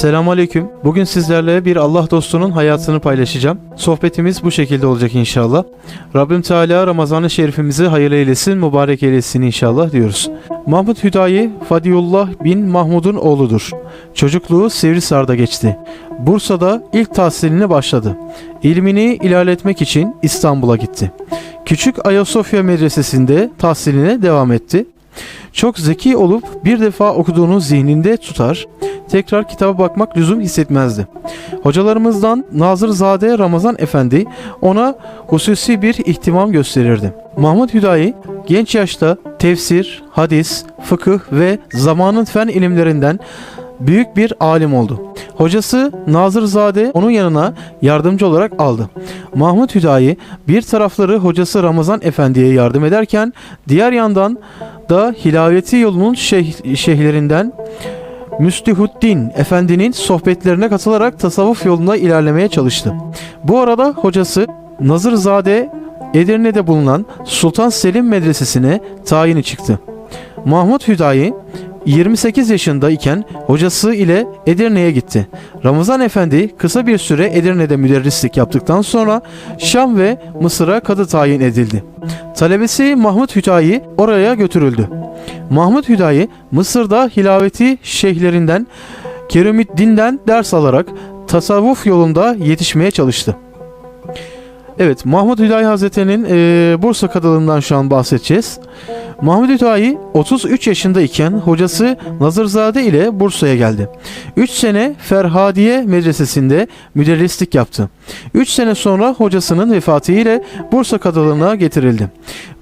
Selamun Aleyküm. Bugün sizlerle bir Allah dostunun hayatını paylaşacağım. Sohbetimiz bu şekilde olacak inşallah. Rabbim Teala Ramazan-ı Şerifimizi hayırlı eylesin, mübarek eylesin inşallah diyoruz. Mahmut Hüdayi, Fadiyullah bin Mahmud'un oğludur. Çocukluğu Sivrisar'da geçti. Bursa'da ilk tahsilini başladı. İlmini ilerletmek için İstanbul'a gitti. Küçük Ayasofya Medresesi'nde tahsiline devam etti. Çok zeki olup bir defa okuduğunu zihninde tutar, tekrar kitaba bakmak lüzum hissetmezdi. Hocalarımızdan Nazırzade Ramazan Efendi ona hususi bir ihtimam gösterirdi. Mahmud Hüdayi genç yaşta tefsir, hadis, fıkıh ve zamanın fen ilimlerinden büyük bir alim oldu. Hocası Nazırzade onun yanına yardımcı olarak aldı. Mahmud Hüdayi bir tarafları hocası Ramazan Efendi'ye yardım ederken diğer yandan da hilaveti yolunun şeyh, şeyhlerinden Müstihuddin Efendi'nin sohbetlerine katılarak tasavvuf yolunda ilerlemeye çalıştı. Bu arada hocası Nazırzade Edirne'de bulunan Sultan Selim Medresesi'ne tayini çıktı. Mahmud Hüdayi 28 yaşında iken hocası ile Edirne'ye gitti. Ramazan Efendi kısa bir süre Edirne'de müderrislik yaptıktan sonra Şam ve Mısır'a kadı tayin edildi. Talebesi Mahmud Hüdayi oraya götürüldü. Mahmud Hüdayi Mısır'da hilaveti şeyhlerinden Keremiddin'den ders alarak tasavvuf yolunda yetişmeye çalıştı. Evet Mahmud Hüdayi Hazretleri'nin eee, Bursa kadılığından şu an bahsedeceğiz. Mahmud Hüdayi 33 yaşındayken hocası Nazırzade ile Bursa'ya geldi. 3 sene Ferhadiye Medresesi'nde müderrislik yaptı. 3 sene sonra hocasının vefatı ile Bursa kadılığına getirildi.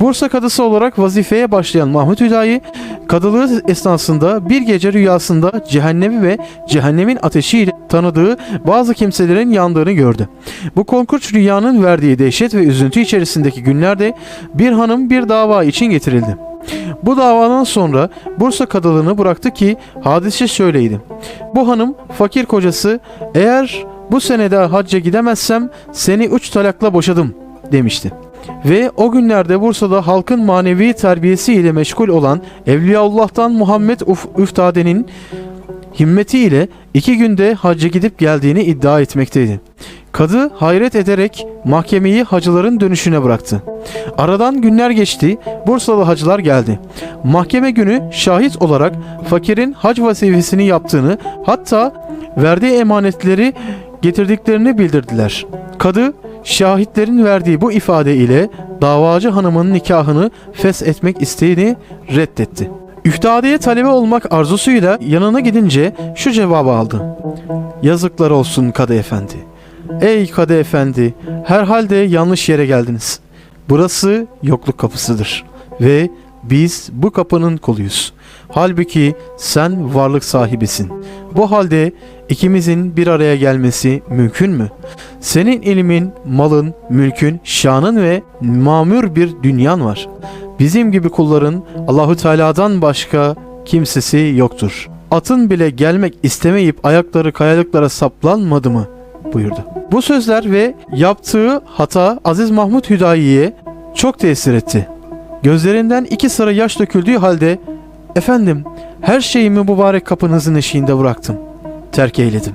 Bursa kadısı olarak vazifeye başlayan Mahmud Hüdayi kadılığı esnasında bir gece rüyasında cehennemi ve cehennemin ateşiyle tanıdığı bazı kimselerin yandığını gördü. Bu korkunç rüyanın verdiği dehşet ve üzüntü içerisindeki günlerde bir hanım bir dava için getirildi. Bu davadan sonra Bursa kadılığını bıraktı ki hadise şöyleydi. Bu hanım fakir kocası eğer bu senede hacca gidemezsem seni üç talakla boşadım demişti. Ve o günlerde Bursa'da halkın manevi terbiyesi ile meşgul olan Evliyaullah'tan Muhammed Uf- Üftade'nin himmetiyle iki günde hacca gidip geldiğini iddia etmekteydi. Kadı hayret ederek mahkemeyi hacıların dönüşüne bıraktı. Aradan günler geçti, Bursalı hacılar geldi. Mahkeme günü şahit olarak fakirin hac vazifesini yaptığını hatta verdiği emanetleri getirdiklerini bildirdiler. Kadı şahitlerin verdiği bu ifade ile davacı hanımın nikahını fes etmek isteğini reddetti. Üftadeye talebe olmak arzusuyla yanına gidince şu cevabı aldı. Yazıklar olsun Kadı Efendi. Ey Kadı Efendi, herhalde yanlış yere geldiniz. Burası yokluk kapısıdır ve biz bu kapının kuluyuz. Halbuki sen varlık sahibisin. Bu halde ikimizin bir araya gelmesi mümkün mü? Senin ilmin, malın, mülkün, şanın ve mamur bir dünyan var. Bizim gibi kulların Allahu Teala'dan başka kimsesi yoktur. Atın bile gelmek istemeyip ayakları kayalıklara saplanmadı mı? buyurdu. Bu sözler ve yaptığı hata Aziz Mahmud Hüdayi'ye çok tesir etti. Gözlerinden iki sıra yaş döküldüğü halde Efendim her şeyimi mübarek kapınızın eşiğinde bıraktım. Terk eyledim.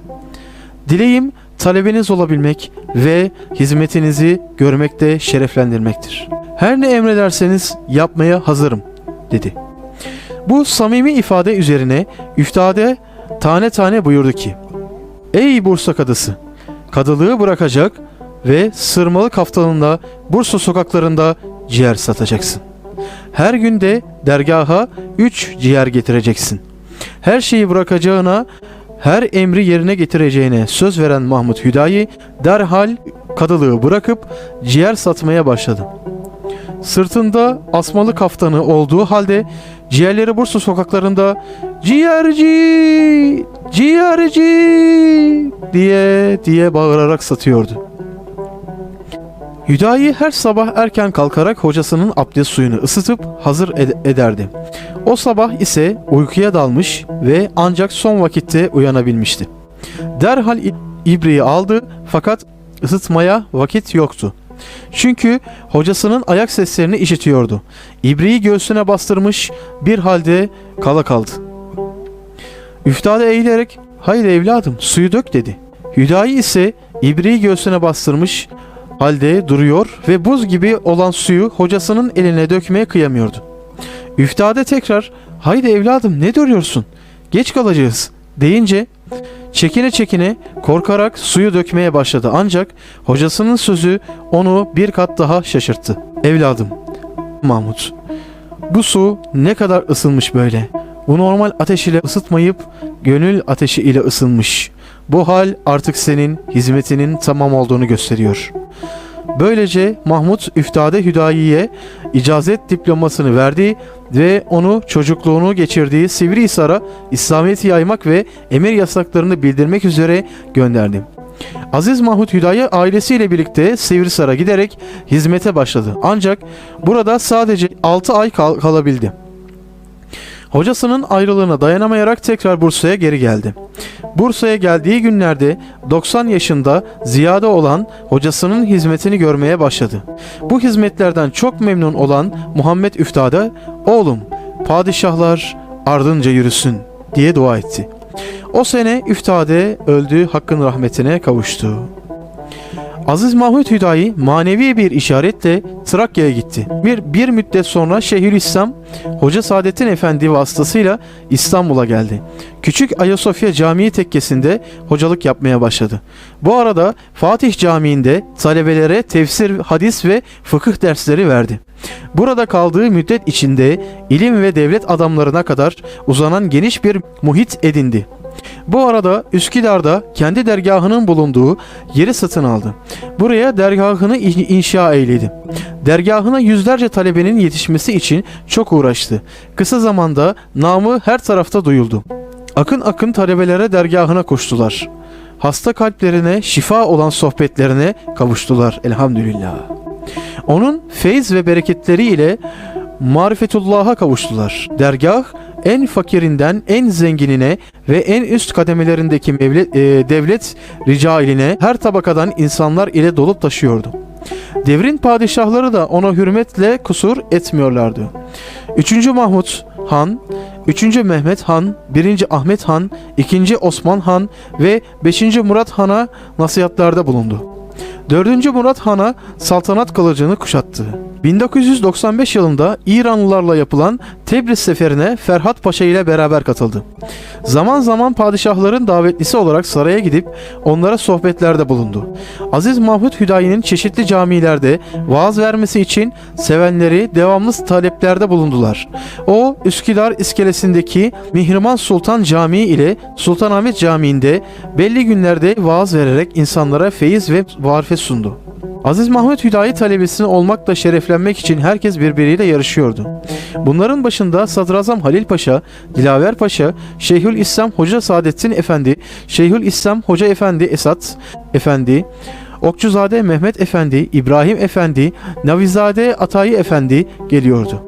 Dileğim talebeniz olabilmek ve hizmetinizi görmekte şereflendirmektir. Her ne emrederseniz yapmaya hazırım dedi. Bu samimi ifade üzerine üftade tane tane buyurdu ki Ey Bursa kadısı! Kadılığı bırakacak ve sırmalı kaftanında Bursa sokaklarında ciğer satacaksın. Her günde dergaha üç ciğer getireceksin. Her şeyi bırakacağına, her emri yerine getireceğine söz veren Mahmut Hüdayi derhal kadılığı bırakıp ciğer satmaya başladı. Sırtında asmalı kaftanı olduğu halde ciğerleri Bursa sokaklarında ciğerci, ciğerci diye diye bağırarak satıyordu. Hüdayi her sabah erken kalkarak hocasının abdest suyunu ısıtıp hazır ed- ederdi. O sabah ise uykuya dalmış ve ancak son vakitte uyanabilmişti. Derhal ibriği aldı fakat ısıtmaya vakit yoktu. Çünkü hocasının ayak seslerini işitiyordu. İbriği göğsüne bastırmış bir halde kala kaldı. Üftade eğilerek hayır evladım suyu dök dedi. Hüdayi ise ibriği göğsüne bastırmış halde duruyor ve buz gibi olan suyu hocasının eline dökmeye kıyamıyordu. Üftade tekrar haydi evladım ne duruyorsun geç kalacağız deyince çekine çekine korkarak suyu dökmeye başladı ancak hocasının sözü onu bir kat daha şaşırttı. Evladım Mahmut bu su ne kadar ısınmış böyle. Bu normal ateş ile ısıtmayıp gönül ateşi ile ısınmış. Bu hal artık senin hizmetinin tamam olduğunu gösteriyor. Böylece Mahmut Üftade Hüdayi'ye icazet diplomasını verdi ve onu çocukluğunu geçirdiği Sivrihisar'a İslamiyet'i yaymak ve emir yasaklarını bildirmek üzere gönderdi. Aziz Mahmut Hüdayi ailesiyle birlikte Sivrihisar'a giderek hizmete başladı. Ancak burada sadece 6 ay kal- kalabildi. Hocasının ayrılığına dayanamayarak tekrar Bursa'ya geri geldi. Bursa'ya geldiği günlerde 90 yaşında ziyade olan hocasının hizmetini görmeye başladı. Bu hizmetlerden çok memnun olan Muhammed Üftade, "Oğlum, padişahlar ardınca yürüsün." diye dua etti. O sene Üftade öldü, hakkın rahmetine kavuştu. Aziz Mahmut Hüdayi manevi bir işaretle Trakya'ya gitti. Bir, bir müddet sonra Şeyhülislam Hoca Saadettin Efendi vasıtasıyla İstanbul'a geldi. Küçük Ayasofya Camii tekkesinde hocalık yapmaya başladı. Bu arada Fatih Camii'nde talebelere tefsir, hadis ve fıkıh dersleri verdi. Burada kaldığı müddet içinde ilim ve devlet adamlarına kadar uzanan geniş bir muhit edindi. Bu arada Üsküdar'da kendi dergahının bulunduğu yeri satın aldı. Buraya dergahını in- inşa eyledi. Dergahına yüzlerce talebenin yetişmesi için çok uğraştı. Kısa zamanda namı her tarafta duyuldu. Akın akın talebelere dergahına koştular. Hasta kalplerine şifa olan sohbetlerine kavuştular elhamdülillah. Onun feyiz ve bereketleri ile marifetullah'a kavuştular. Dergah en fakirinden en zenginine ve en üst kademelerindeki mevle- e, devlet ricaline her tabakadan insanlar ile dolup taşıyordu. Devrin padişahları da ona hürmetle kusur etmiyorlardı. 3. Mahmut Han, 3. Mehmet Han, 1. Ahmet Han, 2. Osman Han ve 5. Murat Han'a nasihatlarda bulundu. 4. Murat Han'a saltanat kılıcını kuşattı. 1995 yılında İranlılarla yapılan Tebriz seferine Ferhat Paşa ile beraber katıldı. Zaman zaman padişahların davetlisi olarak saraya gidip onlara sohbetlerde bulundu. Aziz Mahmut Hüdayi'nin çeşitli camilerde vaaz vermesi için sevenleri devamlı taleplerde bulundular. O Üsküdar iskelesindeki Mihrimah Sultan Camii ile Sultanahmet Camii'nde belli günlerde vaaz vererek insanlara feyiz ve marifet sundu. Aziz Mahmut Hüdayi talebesi olmakla şereflenmek için herkes birbiriyle yarışıyordu. Bunların başında Sadrazam Halil Paşa, Dilaver Paşa, Şeyhül İslam Hoca Saadettin Efendi, Şeyhül İslam Hoca Efendi Esat Efendi, Okçuzade Mehmet Efendi, İbrahim Efendi, Navizade Atayi Efendi geliyordu.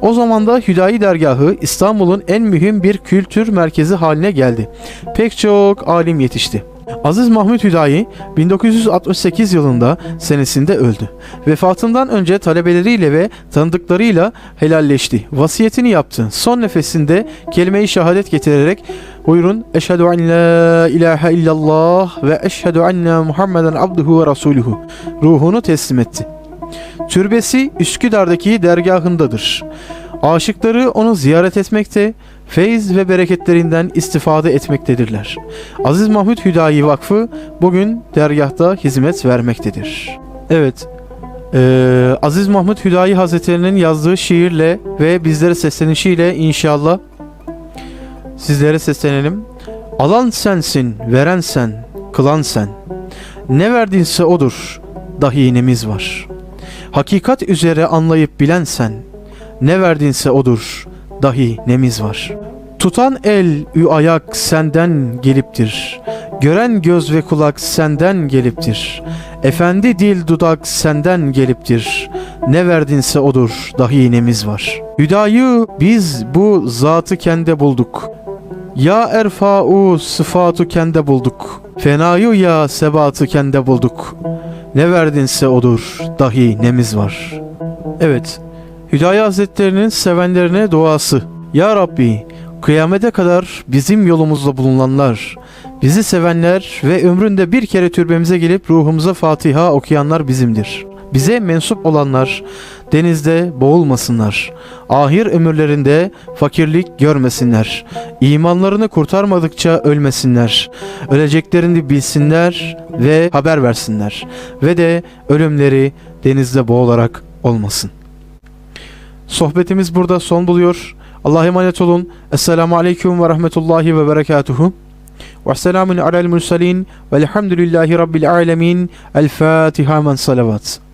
O zaman da Hüdayi dergahı İstanbul'un en mühim bir kültür merkezi haline geldi. Pek çok alim yetişti. Aziz Mahmut Hüdayi 1968 yılında senesinde öldü. Vefatından önce talebeleriyle ve tanıdıklarıyla helalleşti. Vasiyetini yaptı. Son nefesinde kelime-i şehadet getirerek buyurun Eşhedü en la ilahe illallah ve eşhedü enne Muhammeden abduhu ve rasuluhu ruhunu teslim etti. Türbesi Üsküdar'daki dergahındadır. Aşıkları onu ziyaret etmekte, feyz ve bereketlerinden istifade etmektedirler. Aziz Mahmut Hüdayi Vakfı bugün dergahta hizmet vermektedir. Evet, eee, Aziz Mahmut Hüdayi Hazretleri'nin yazdığı şiirle ve bizlere seslenişiyle inşallah sizlere seslenelim. Alan sensin, veren sen, kılan sen. Ne verdinse odur, dahi nemiz var. Hakikat üzere anlayıp bilen sen, ne verdinse odur, dahi nemiz var. Tutan el, ü ayak senden geliptir. Gören göz ve kulak senden geliptir. Efendi dil dudak senden geliptir. Ne verdinse odur, dahi nemiz var. Hüdayı biz bu zatı kende bulduk. Ya erfa'u sıfatı kende bulduk. Fenayı ya sebatı kende bulduk. Ne verdinse odur, dahi nemiz var. Evet, Hüdayi Hazretlerinin sevenlerine duası. Ya Rabbi, Kıyamete kadar bizim yolumuzda bulunanlar, bizi sevenler ve ömründe bir kere türbemize gelip ruhumuza Fatiha okuyanlar bizimdir. Bize mensup olanlar denizde boğulmasınlar. Ahir ömürlerinde fakirlik görmesinler. İmanlarını kurtarmadıkça ölmesinler. Öleceklerini bilsinler ve haber versinler. Ve de ölümleri denizde boğularak olmasın. Sohbetimiz burada son buluyor. Allah'a emanet olun. Esselamu Aleyküm ve Rahmetullahi ve Berekatuhu. Ve selamun alel mursalin velhamdülillahi rabbil alemin. El Fatiha men salavat.